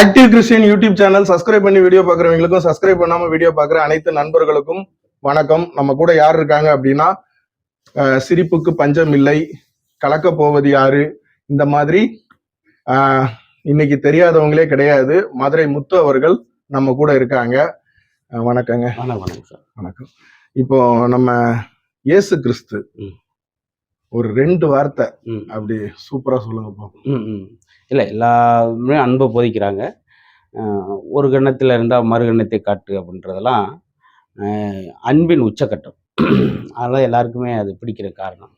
Active Christian YouTube channel subscribe பண்ணி video பார்க்குறவங்களுக்கும் subscribe பண்ணாம வீடியோ பார்க்குற அனைத்து நண்பர்களுக்கும் வணக்கம். நம்ம கூட யார் இருக்காங்க அப்படின்னா சிரிப்புக்கு பஞ்சம் இல்லை. கலக்க போவது யாரு? இந்த மாதிரி இன்னைக்கு தெரியாதவங்களே கிடையாது. மதுரை முத்து அவர்கள் நம்ம கூட இருக்காங்க. வணக்கங்க. வணக்கம் சார். வணக்கம். இப்போ நம்ம இயேசு கிறிஸ்து. ஒரு ரெண்டு வார்த்தை அப்படி சூப்பரா சொல்லுங்க பாப்போம். ம் ம். இல்லை எல்லாருமே அன்பை போதிக்கிறாங்க. ஒரு கண்ணத்தில் இருந்தால் மறுகண்ணத்தை காட்டு அப்படின்றதெல்லாம் அன்பின் உச்சக்கட்டம். அதனால் எல்லாருக்குமே அது பிடிக்கிற காரணம்.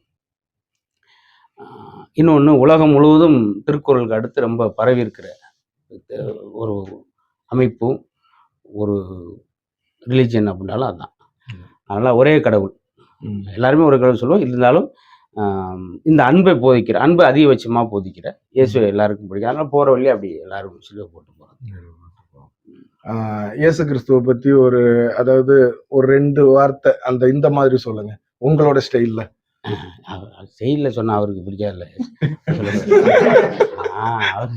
இன்னொன்று உலகம் முழுவதும் திருக்குறளுக்கு அடுத்து ரொம்ப பரவி இருக்கிற ஒரு அமைப்பும் ஒரு ரிலீஜன் அப்படின்னாலும் அதுதான் அதனால் ஒரே கடவுள். எல்லாருமே ஒரு கடவுள் சொல்லுவோம். இருந்தாலும் இந்த அன்பை போதிக்கிற அன்பை அதிகபட்சமாக போதிக்கிற இயேசு எல்லாருக்கும் பிடிக்கும். அதனால் போகிற வழி அப்படி எல்லாரும் சிலுவை போட்டு போகிறாங்க இயேசு கிறிஸ்துவ பத்தி ஒரு அதாவது ஒரு ரெண்டு வார்த்தை அந்த இந்த மாதிரி சொல்லுங்க. உங்களோட ஸ்டைல்ல. செயலில் சொன்னால் அவருக்கு பிடிக்காதுல்ல. ஆ, அவர்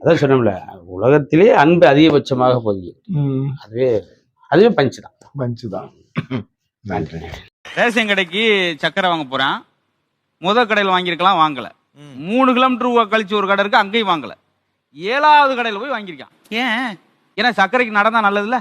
அதான் சொன்னோம்ல உலகத்திலே அன்பு அதிகபட்சமாக போதிக்கும் அதுவே அதுவே பஞ்சு தான். பஞ்சு தான். ரேஷன் கடைக்கு சக்கரை வாங்க போறேன். முத கடையில் வாங்கியிருக்கலாம் வாங்கல. மூணு கிலோமீட்டர் கழிச்சு ஒரு கடை இருக்கு அங்கேயும் வாங்கல. ஏழாவது கடையில் போய் வாங்கியிருக்கான். ஏன்? ஏன்னா சர்க்கரைக்கு நடந்தா நல்லதுல்ல?